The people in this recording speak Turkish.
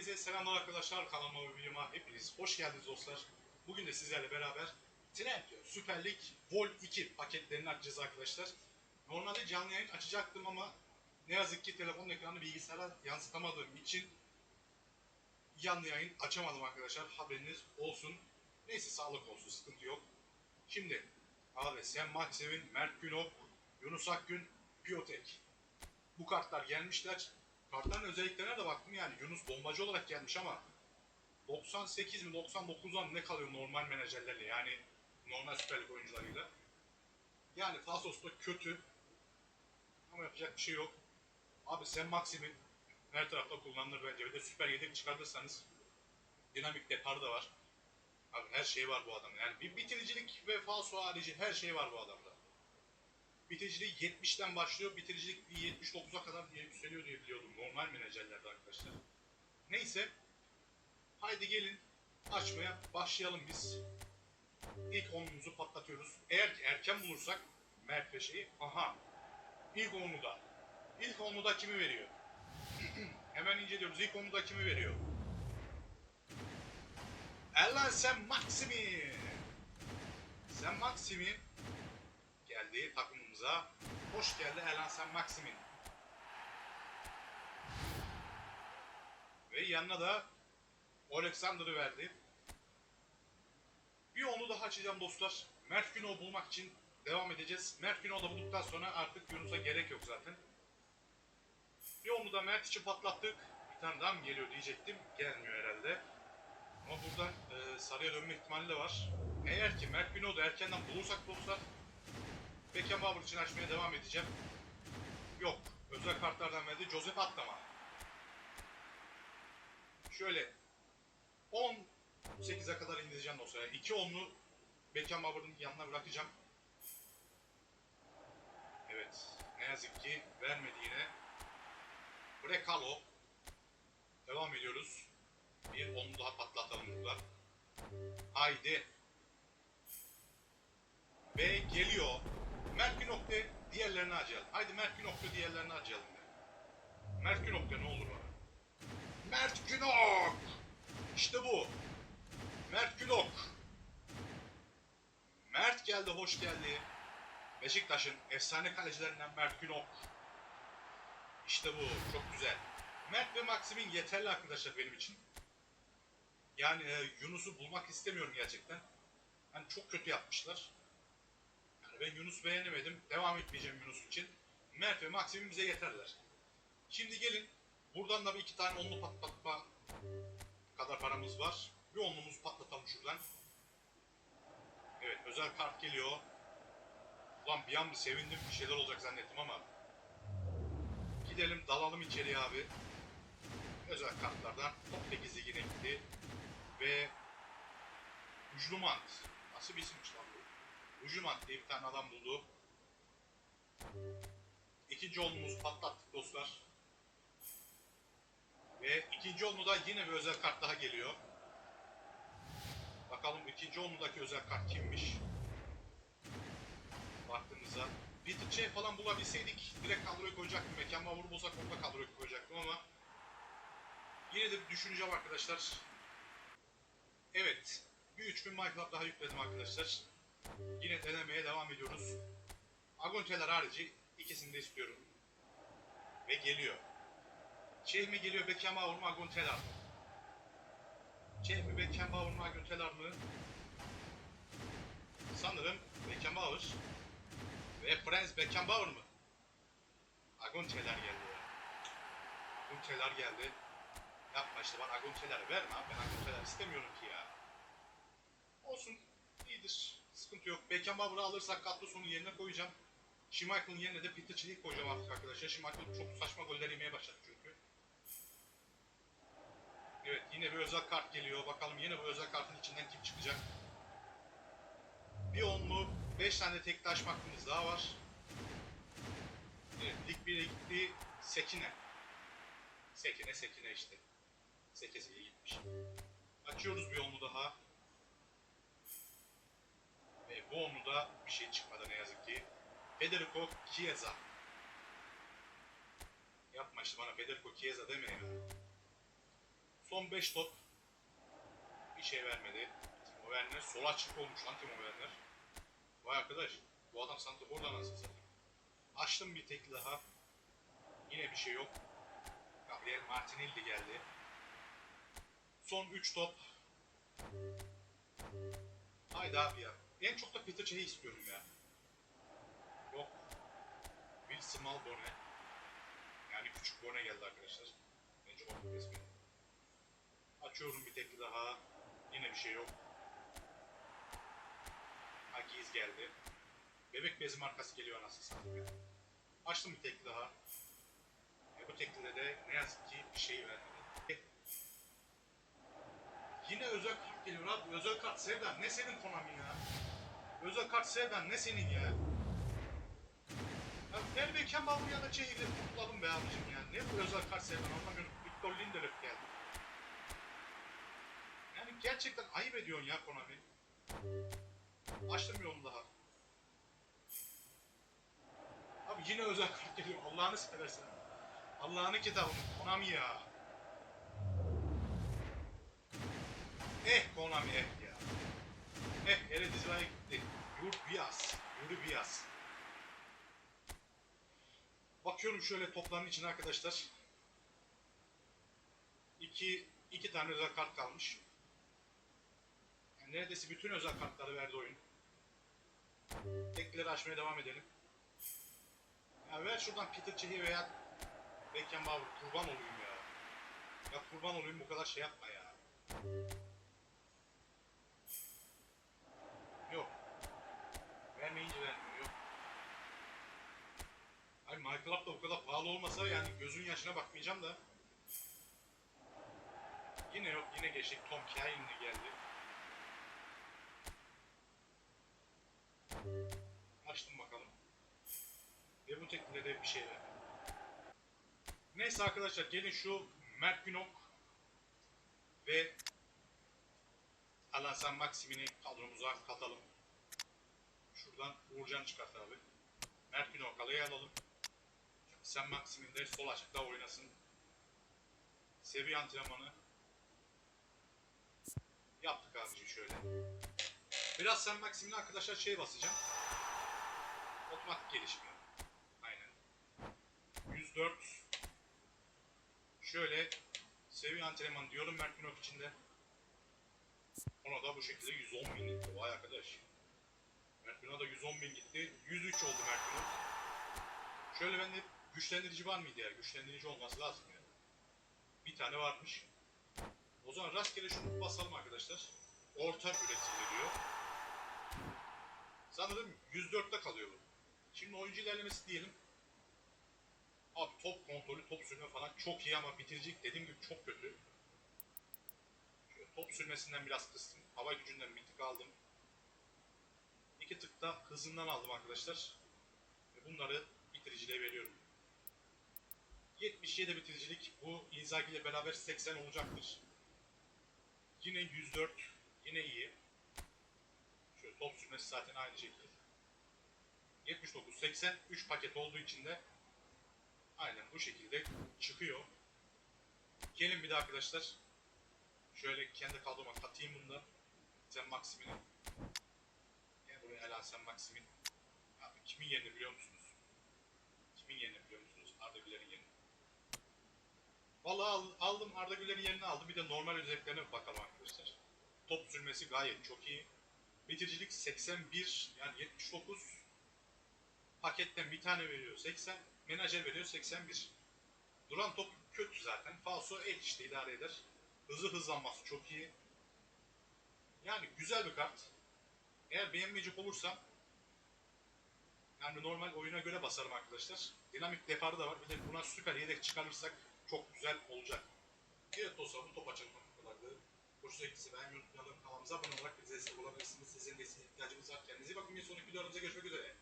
Herkese selamlar arkadaşlar. Kanalıma ve videoma hepiniz hoş geldiniz dostlar. Bugün de sizlerle beraber Trendyol Süper Lig Vol 2 paketlerini açacağız arkadaşlar. Normalde canlı yayın açacaktım ama ne yazık ki telefonun ekranını bilgisayara yansıtamadığım için canlı yayın açamadım arkadaşlar. Haberiniz olsun. Neyse sağlık olsun sıkıntı yok. Şimdi abi Sen Maxim'in, Mert Günok, Yunus Akgün, Piyotek. Bu kartlar gelmişler. Kartların özelliklerine de baktım yani Yunus bombacı olarak gelmiş ama 98 mi 99'dan ne kalıyor normal menajerlerle yani normal Süper Lig oyuncularıyla. Yani Fasos da kötü ama yapacak bir şey yok. Abi sen Maxim'in her tarafta kullanılır bence. Bir de süper yedek çıkartırsanız dinamik deparı da var. Abi her şey var bu adamda. Yani bir bitiricilik ve falso harici her şey var bu adamda. Bitiriciliği 70'ten başlıyor. Bitiricilik 79'a kadar diye yükseliyor diye biliyordum. Normal menajerlerde arkadaşlar. Neyse. Haydi gelin açmaya başlayalım biz. İlk onumuzu patlatıyoruz. Eğer ki erken bulursak Mert ve şeyi. Aha. İlk onlu da. İlk onlu da kimi veriyor? Hemen inceliyoruz. İlk onlu da kimi veriyor? Erlan sen Maximin. Sen Maximin geldi takımımıza. Hoş geldi Erlan sen Maximin. Ve yanına da Alexander'ı verdi. Bir onu daha açacağım dostlar. Mert Günok'u bulmak için devam edeceğiz. Mert Günok'u da bulduktan sonra artık Yunus'a gerek yok zaten. Bir onu da Mert için patlattık. Bir tane daha mı geliyor diyecektim. Gelmiyor herhalde. Ama buradan e, sarıya dönme ihtimali de var. Eğer ki Mert Günok'u da erkenden bulursak dostlar Beckenbauer için açmaya devam edeceğim. Yok. Özel kartlardan verdi. Joseph Atlama. Şöyle 18'e kadar indireceğim. Yani iki onlu Beckenbauer'ın yanına bırakacağım. Evet. Ne yazık ki vermedi yine. Brekalo. Devam ediyoruz. Bir onu daha patlatalım burada. Haydi. Ve geliyor. Mert Günok'ta diğerlerini acayalım. Haydi Mert Günok'ta diğerlerini acayalım. Mert Günok'ta ne olur bana. Mert Günok! İşte bu. Mert Günok. Mert geldi, hoş geldi. Beşiktaş'ın efsane kalecilerinden Mert Günok. İşte bu, çok güzel. Mert ve Maxim'in yeterli arkadaşlar benim için. Yani e, Yunus'u bulmak istemiyorum gerçekten. Hani çok kötü yapmışlar. Ben Yunus beğenemedim. Devam etmeyeceğim Yunus için. Mert ve Maxim'in bize yeterler. Şimdi gelin. Buradan da bir iki tane onlu patlatma kadar paramız var. Bir onlumuz patlatalım şuradan. Evet özel kart geliyor. Ulan bir an bir sevindim bir şeyler olacak zannettim ama. Gidelim dalalım içeriye abi. Özel kartlardan top 8 ligine gitti. Ve Uclumant. Nasıl bir isimmiş lan bu? Uclumant diye bir tane adam buldu. İkinci onlumuz patlattık dostlar. Ve ikinci onlu da yine bir özel kart daha geliyor. Bakalım ikinci onludaki özel kart kimmiş? Baktığımızda bir tık şey falan bulabilseydik direkt kadroya koyacaktım. Mekan Mavur'u bulsak onu da kadroya koyacaktım ama yine de düşüneceğim arkadaşlar. Evet. Bir 3000 MyClub daha yükledim arkadaşlar. Yine denemeye devam ediyoruz. Agonteler harici ikisini de istiyorum. Ve geliyor. Şey mi geliyor Beckenbauer mı Agontelar mı? Şey mi Beckenbauer mı Agontelar mı? Sanırım Beckenbauer. Ve Franz Beckenbauer mı? Agontelar geldi ya. Agontelar geldi. Yapma işte bana Agontelar verme. Ben Agontelar istemiyorum ki ya. Olsun. iyidir. Sıkıntı yok. Beckenbauer'ı alırsak Katloson'un yerine koyacağım. Schmeichel'ın yerine de Peter Çelik'i koyacağım artık arkadaşlar. Schmeichel çok saçma goller yemeye başladı çünkü. Evet yine bir özel kart geliyor. Bakalım yine bu özel kartın içinden kim çıkacak. Bir onlu, 5 tane tek taş hakkımız daha var. Evet, lig 1'e gitti. Sekine. Sekine, Sekine işte. Sekiziye gitmiş. Açıyoruz bir onlu daha. Bu onlu da bir şey çıkmadı ne yazık ki. Federico Chiesa. Yapma işte bana Federico Chiesa deme ya. Son Son 5 top. Bir şey vermedi. Timo Werner sol açık olmuş lan Timo Werner. Vay arkadaş. Bu adam santrafordan nasıl satayım. Açtım bir tek daha. Yine bir şey yok. Gabriel Martinelli geldi. Son 3 top. Haydi abi ya. En çok da Peter Çehi istiyorum ya. Yok. Will Small Bone. Yani küçük Bone geldi arkadaşlar. Bence onun resmi. Açıyorum bir tek daha. Yine bir şey yok. Hagiz geldi. Bebek bezi markası geliyor anasını satayım. Açtım bir tekli daha. E bu teklide de ne yazık ki bir şey vermedi. Yine özel kart geliyor abi. Özel kart Sevdan ne senin Konami ya? Özel kart Sevdan ne senin ya? Ya bir Kemal ya da Çeyir'i tutalım be abicim ya. Ne bu özel kart Sevdan anlamıyorum. Victor Lindelöf geldi. Yani gerçekten ayıp ediyorsun ya Konami. Açtım yolunu daha. Abi yine özel kart geliyor. Allah'ını seversen. Allah'ını kitabını. Konami ya. Eh Konami eh ya. Eh Eredivisie gitti. Yurt Biyas. Yuri Biyas. Bakıyorum şöyle topların içine arkadaşlar. İki, iki tane özel kart kalmış. Yani neredeyse bütün özel kartları verdi oyun. Tekleri açmaya devam edelim. Ya ver şuradan Peter Çehi veya Beckenbauer kurban olayım ya. Ya kurban olayım bu kadar şey yapma ya. Vermeyince vermiyor. Ay Minecraft da bu kadar pahalı olmasa yani gözün yaşına bakmayacağım da. Yine yok yine geçtik Tom Kain'le geldi. Açtım bakalım. Ve bu teklide de bir şey verdi. Neyse arkadaşlar gelin şu Mert Günok ve Alansan Maksimini kadromuza katalım. Şuradan Uğurcan çıkart abi. Mert Günok alalım. Sen Maksim'in de sol açıkta oynasın. Seviye antrenmanı yaptık abicim şöyle. Biraz sen Maksim'in arkadaşlar şey basacağım. Otomatik gelişme. Aynen. 104 Şöyle seviye antrenman diyorum Mert Günok içinde. Ona da bu şekilde 110 bin. Vay arkadaş. Mert Günok'a da 110 bin gitti. 103 oldu Günok. Şöyle bende güçlendirici var mıydı ya? Güçlendirici olması lazım yani. Bir tane varmış. O zaman rastgele şunu basalım arkadaşlar. Orta üretildi diyor. Sanırım 104'te kalıyor bu. Şimdi oyuncu ilerlemesi diyelim. Abi top kontrolü, top sürme falan çok iyi ama bitiricilik dediğim gibi çok kötü. Şöyle top sürmesinden biraz kıstım. Hava gücünden bir tık aldım. İki tık da hızından aldım arkadaşlar. Bunları bitiriciliğe veriyorum. 77 bitiricilik bu Inzaghi ile beraber 80 olacaktır. Yine 104 yine iyi. Şöyle top sürmesi zaten aynı şekilde. 79 80 3 paket olduğu için de aynen bu şekilde çıkıyor. Gelin bir de arkadaşlar. Şöyle kendi kadroma katayım bundan. Sen Maksim'ini. Ela sen Maksim'in. Abi kimin yerini biliyor musunuz? Kimin yerini biliyor musunuz? Arda Güler'in yerini. Vallahi al- aldım Arda Güler'in yerini aldım. Bir de normal özelliklerine bakalım arkadaşlar. Top sürmesi gayet çok iyi. Bitiricilik 81 yani 79 paketten bir tane veriyor 80 menajer veriyor 81 duran top kötü zaten falso el işte idare eder hızı hızlanması çok iyi yani güzel bir kart eğer beğenmeyecek olursam yani normal oyuna göre basarım arkadaşlar dinamik deparı da var bir de buna süper yedek çıkarırsak çok güzel olacak evet dostlar bu top açalım bu kadardı Hoşuna gittiyse beğenmeyi unutmayalım. Kanalımıza abone olarak bize destek olabilirsiniz. Sizin desteğe ihtiyacımız var. Kendinize bakın. Bir sonraki videolarımıza görüşmek üzere.